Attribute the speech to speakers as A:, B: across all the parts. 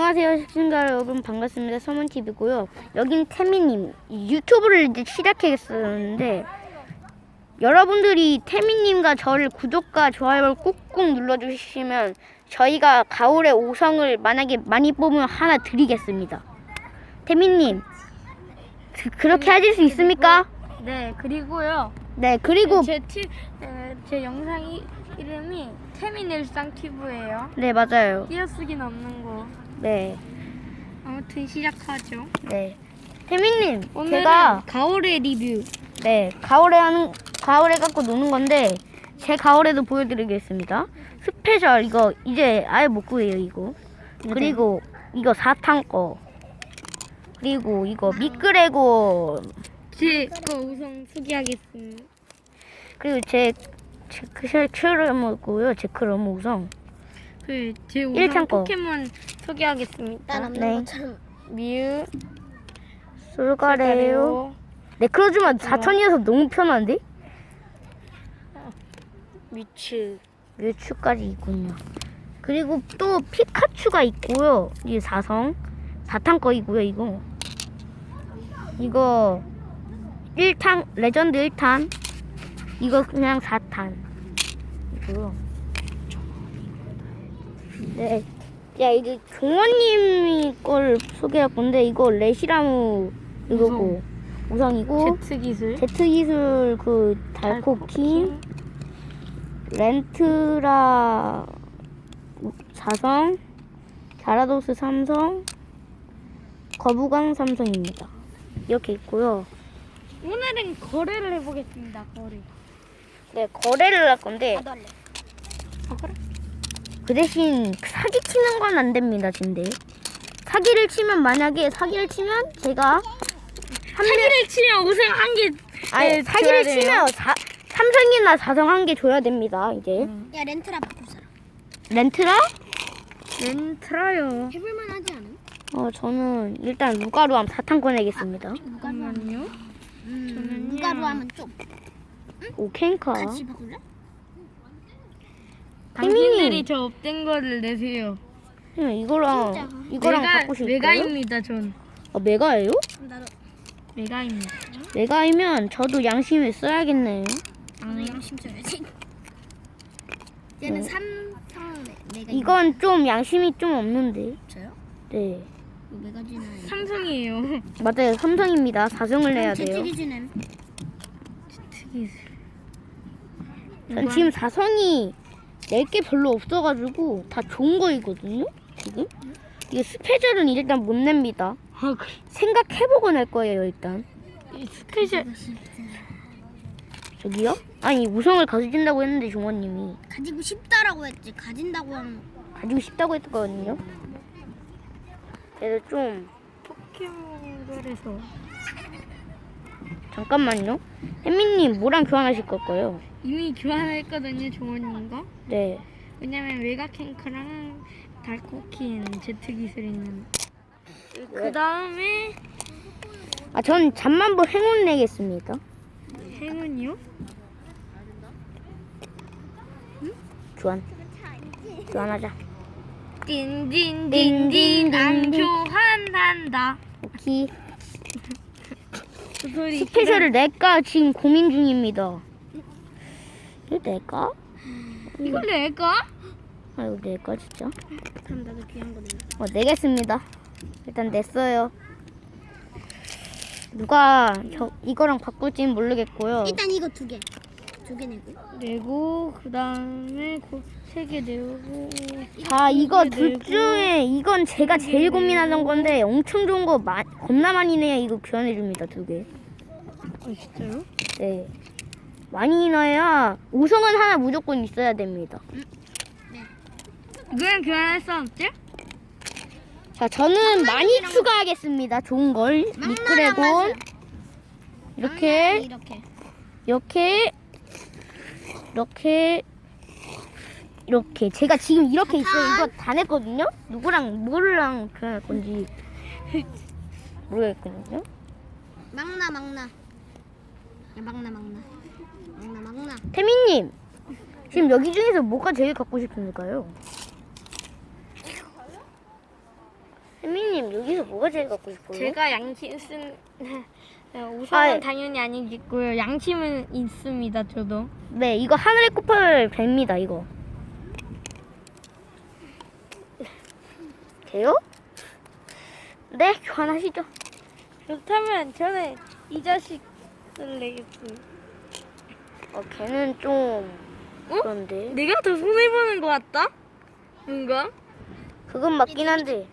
A: 안녕하세요 시청자 여러분 반갑습니다 서문TV고요 여긴 태미님 유튜브를 이제 시작하겠었는데 여러분들이 태미님과 저를 구독과 좋아요를 꾹꾹 눌러주시면 저희가 가을에 5성을 만약에 많이 뽑으면 하나 드리겠습니다 태미님 그- 그렇게 하실 수 있습니까?
B: 네, 그리고요.
A: 네 그리고
B: 제, 티, 에, 제 영상 이, 이름이 태민 일상 튜브예요.
A: 네 맞아요
B: 띄어쓰기는 없는 거.
A: 네
B: 아무튼 시작하죠.
A: 네. 태민님,
B: 오늘은
A: 제가
B: 가을의 리뷰.
A: 네 가을에 하는 가을에 갖고 노는 건데 제 가을에도 보여드리겠습니다. 스페셜 이거 이제 아예 못 구해요 이거. 그리고 이거 사탕 거. 그리고 이거 미끄레고
B: 제거 우선 소개하겠습니다.
A: 그리고 제 제크럼이고요 제크럼 우성.
B: 그제 우선
A: 일창 거.
B: 포켓몬 소개하겠습니다.
A: 네.
B: 미유,
A: 솔가레요. 네 그러지만 4천이어서 너무 편한데?
B: 미츠.
A: 뮤츠까지 있군요. 그리고 또 피카츄가 있고요. 이 사성 사탄 거이고요. 이거 이거 1탄 레전드 1탄 이거 그냥 4탄 이고요. 네. 야 이제 종원님이 걸 소개할 건데 이거 레시라무 이거고 우성이고
B: 제트 기술.
A: 제트 기술 그 달코킹 렌트라 사성, 자라도스 삼성, 거부강 삼성입니다. 이렇게 있고요.
B: 오늘은 거래를 해보겠습니다. 거래.
A: 네, 거래를 할 건데
B: 할래.
A: 그 대신 사기 치는 건 안 됩니다, 근데. 사기를 치면 만약에 사기를 치면 제가
B: 사기를 치면 우승 한 개.
A: 아니
B: 네,
A: 사기를. 치면 사, 삼성이나 사성 한 개 줘야 됩니다, 이제.
C: 야 렌트라 사람
A: 렌트라?
B: 렌트라요.
C: 해볼만 하지 않음?
A: 어, 저는 일단 루가루 함 사탕 꺼내겠습니다.
C: 누가로 하면
B: 잠깐만요.
C: 음,
B: 저는요.
C: 누가로 하면 좀
A: 오, 캔카.
C: 같이 바꿀래?
B: 당신들이 저 업된 거를 내세요.
A: 그냥 이거랑
C: 진짜.
A: 이거랑
B: 메가,
A: 바꾸실 거예요?
B: 메가입니다, 전.
A: 아, 메가예요?
C: 나도
B: 메가입니다.
A: 메가이면 저도 양심을 써야겠네요.
C: 나도 양심 써야지 얘는 삼성 메가
A: 이건 좀 양심이 좀 없는데.
C: 저요?
A: 네.
C: 메가지는
B: 삼성이에요.
A: 맞아요. 삼성입니다. 사정을 내야 돼요.
C: 제트기지는
B: 특이술.
A: 전 지금 사성이 낼 게 별로 없어가지고 다 좋은 거이거든요. 지금. 이게 스페셜은 일단 못 냅니다.
B: 아, 그래.
A: 생각해보고 낼 거예요, 일단.
B: 이 스페셜.
A: 저기요? 아니, 우성을 가져준다고 했는데, 종원님이.
C: 가지고 싶다라고 했지 가진다고 하면
A: 가지고 싶다고 했거든요. 그래서 좀,
B: 포켓몬걸에서.
A: 잠깐만요. 혜민님, 뭐랑 교환하실 걸까요?
B: 이미 교환했거든요, 종원님과.
A: 네.
B: 왜냐면 메가캔크랑 달코킨 제트 기술 있는. 그 다음에
A: 아, 전 잠만보 행운 내겠습니다.
B: 행운이요?
A: 교환. 교환하자.
B: 딘딘딘딘 안. 교환한다.
A: 오케이.
B: 그 소리.
A: 스페셜을 낼까 지금 고민 중입니다. 이거 낼까?
B: 이걸 낼까?
A: 아, 이거 낼까, 진짜?
C: 그럼 나도 귀한 거 내.
A: 어, 내겠습니다. 일단 냈어요. 누가 저, 이거랑 바꿀지는 모르겠고요.
C: 일단 이거 두 개. 두 개 내고.
B: 내고 그 다음에 세 개 내고.
A: 자, 이거
B: 개
A: 둘. 중에 이건 제가 제일 고민하던 건데 엄청 좋은 거 마, 겁나 많이 내야 이거 교환해 줍니다. 두 개.
B: 어 진짜요?
A: 네. 많이 넣어야 우성은 하나 무조건 있어야 됩니다.
B: 이거랑 교환할 수 없지?
A: 자, 저는 많이 추가하겠습니다. 좋은 걸. 미끄레곤 이렇게
C: 이렇게.
A: 이렇게 이렇게 이렇게 제가 지금 이렇게 있어요. 이거 다 냈거든요. 누구랑 뭐랑 교환할 건지 모르겠거든요.
C: 막나 막나. 야 막나 막나. 막나 막나.
A: 태민님 지금 여기 중에서 뭐가 제일 갖고 싶습니까요? 태민님 여기서 뭐가 제일 갖고 싶어요?
B: 제가 양심 쓴 어, 우선은
A: 아이.
B: 당연히 아니겠고요. 양심은 있습니다. 저도.
A: 네 이거 하늘의 꽃을 뱀니다 이거. 돼요? 네 교환하시죠.
B: 그렇다면 저는 이 자식을 내겠습니다.
A: 어 걔는 좀
B: 어?
A: 그런데
B: 내가 더 손해 보는 것 같다. 뭔가?
A: 그건 맞긴 한데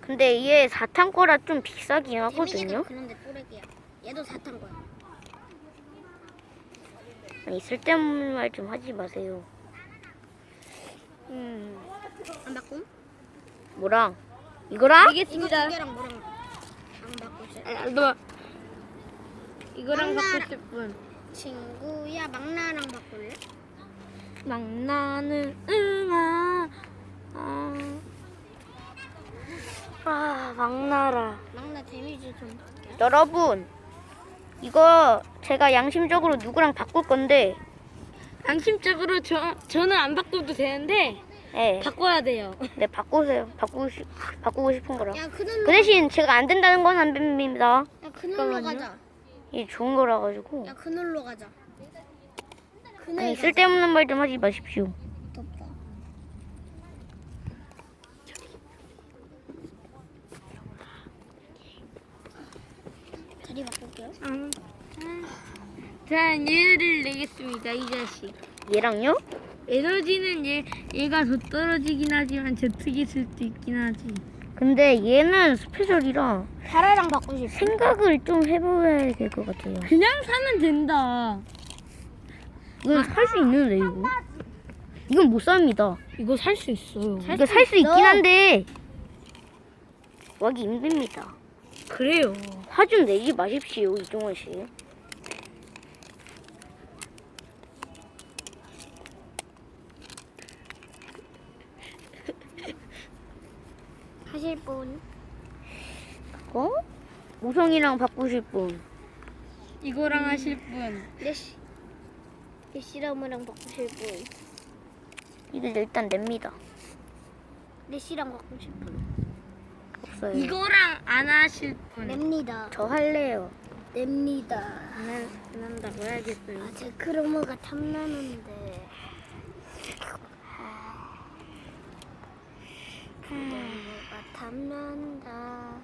A: 근데 얘 사탕 거라 좀 비싸긴 하거든요.
C: 그런데 또래기야. 얘도 사탄 거야.
A: 아니 쓸데없는 말 좀 하지 마세요.
B: 음.
C: 안 바꿈?
A: 뭐랑 이거랑
C: 이거
B: 알겠습니다.
C: 두 개랑 뭐랑 안 바꾸지?
B: 아, 너 이거랑 바꿀 분.
C: 친구야 막나랑 바꿀래?
B: 막나는 응아. 아.
A: 아 막나라.
C: 막나 데미지 좀 바뀌어.
A: 여러분 이거 제가 양심적으로 누구랑 바꿀 건데
B: 양심적으로 저 저는 안 바꿔도 되는데
A: 예,
B: 바꿔야 돼요.
A: 네 바꾸세요. 바꾸고 싶 바꾸고 싶은 거라.
C: 야 그늘로
A: 그 대신 제가 안 된다는 건 안 됩니다.
C: 야 그늘로
B: 잠깐만요.
C: 가자.
A: 이 좋은 거라 가지고
C: 야 그늘로 가자. 그늘
A: 아니
C: 가자.
A: 쓸데없는 말 좀 하지 마십시오.
C: 덥다. 자리 바꿀게요.
B: 음. 자 얘를 내겠습니다. 이 자식.
A: 얘랑요?
B: 에너지는 얘 얘가 더 떨어지긴 하지만 제트기 수도 있긴 하지.
A: 근데 얘는 스페셜이라
C: 파라랑 바꾸실 수
A: 생각을 좀 해봐야 될 것 같아요.
B: 그냥 사면 된다.
A: 이건 살 수 있는데 이거. 이건 못 삽니다.
B: 이거 살 수 있어요.
A: 이거 살수 있긴 한데 구하기 힘듭니다.
B: 그래요.
A: 화 좀 내지 마십시오 이종원 씨.
C: 하실 분.
A: 어? 우성이랑 바꾸실 분.
B: 이거랑 하실 분.
C: 레시. 레시랑이랑 바꾸실 분.
A: 이들 일단 냅니다.
C: 레시랑 바꾸실 분.
A: 없어요.
B: 이거랑 안 하실 분.
C: 냅니다.
A: 저 할래요.
C: 냅니다.
B: 안, 할- 안 한다고 해야겠어요.
C: 아, 제 크로모가 탐나는데. 크로모가 탐난다.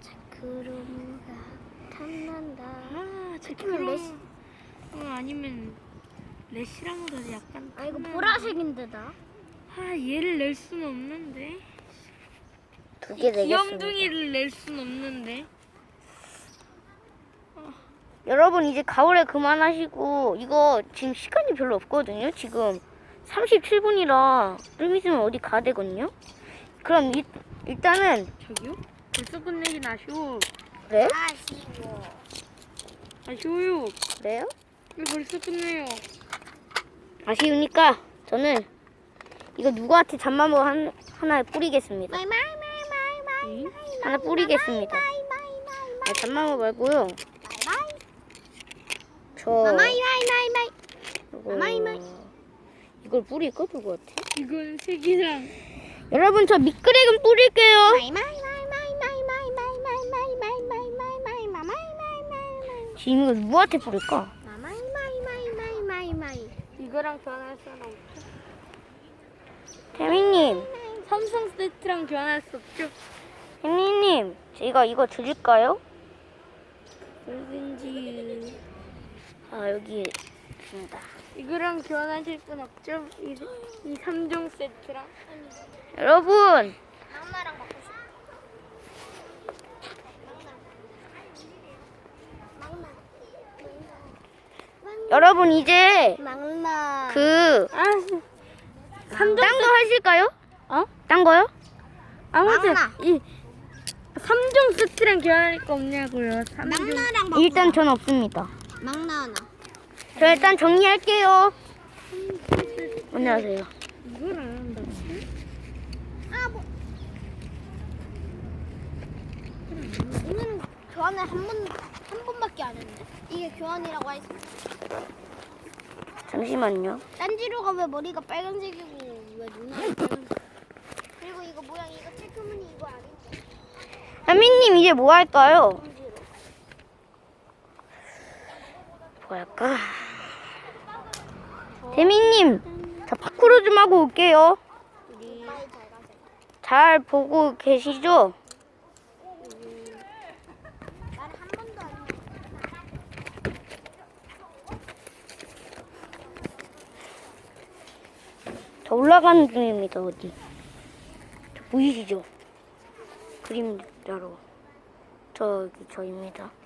C: 제 크로모가 탐난다.
B: 아, 크롬.
C: 레시-
B: 어, 아니면 레시랑보다 약간.
C: 아, 이거
B: 탐나는-
C: 보라색인데, 나?
B: 아, 얘를 낼 수는 없는데.
A: 두개 내겠습니다.
B: 귀염둥이를 낼 수는 없는데.
A: 여러분 이제 가을에 그만하시고 이거 지금 시간이 별로 없거든요. 지금 37분이라 좀 있으면 어디 가야 되거든요. 그럼 이, 일단은
B: 저기요? 벌써 끝내긴 아쉬워.
A: 그래요?
C: 아쉬워.
B: 아쉬워요.
A: 그래요?
B: 왜 벌써 끝내요?
A: 아쉬우니까 저는 이거 누구한테 잠만보 한, 하나 뿌리겠습니다.
C: 마이, 마이, 마이, 마이, 마이,
B: 응?
C: 마이,
A: 하나 뿌리겠습니다.
C: 마이, 마이, 마이, 마이,
A: 아, 잠만보 말고요.
C: 마이,
A: 저
C: 마이, 마이, 마이, 마이.
A: 이거,
C: 마이, 마이.
A: 이걸 뿌릴까 누구한테?
B: 이건 색이랑
A: 여러분 저 미끄레금 뿌릴게요. 지금 이거 누구한테 뿌릴까?
B: 이거랑 변할 수는 없죠.
A: 태민님,
B: 삼성 세트랑 변할 수 없죠.
A: 태민님, 제가 이거 드릴까요?
B: 뭐든지.
A: 아 여기 준다.
B: 이거랑 교환하실 분 없죠? 이, 이 3종 세트랑
A: 여러분,
C: 막나랑 바꾸싶 막나.
A: 여러분 이제
C: 막나.
B: 그아 3종
A: 딴거 하실까요?
B: 어?
A: 딴 거요?
B: 아무튼
C: 막나.
B: 이 3종 세트랑 교환할 거 없냐고요 3종
C: 막나랑 바꾸자.
A: 일단 전 없습니다.
C: 막나 하나.
A: 저 일단 정리할게요. 안녕하세요.
B: 이거랑 안 한다고
C: 아 뭐. 이거는 교환을 한 번, 한 번밖에 안 했네. 이게 교환이라고 했어.
A: 잠시만요.
C: 딴지로가 왜 머리가 빨간색이고 왜 눈알이 빨간색? 그리고 이거 모양 이거 체크무늬 이거 아니지?
A: 태민님 이제 뭐 할까요? 뭐 할까? 태민님, 자 파쿠르 좀 하고 올게요.
C: 잘
A: 보고 계시죠? 저 올라가는 중입니다, 어디. 저 보이시죠? 그림자로. 저기, 저입니다.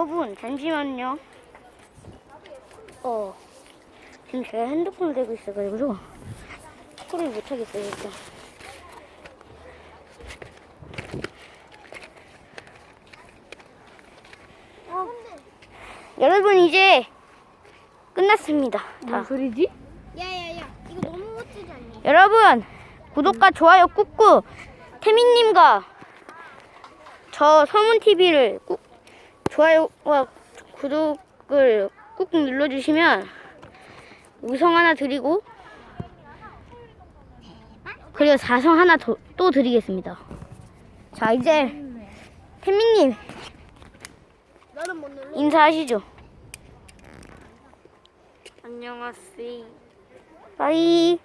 A: 여러분, 잠시만요. 어. 지금 제가 핸드폰을 대고 있어가지고 콜을 못하겠어요 일단
C: 어,
A: 여러분 이제 끝났습니다 다
B: 소리지?
C: 야야야 이거 너무 멋지지 않니?
A: 여러분 구독과 좋아요 꾹꾹 태민님과 저 서문TV를 꾹 좋아요와 구독을 꾹꾹 눌러주시면 우성 하나 드리고 그리고 사성 하나 더, 또 드리겠습니다 자 이제 태민님? 인사하시죠
B: 안녕하세요.
A: 빠이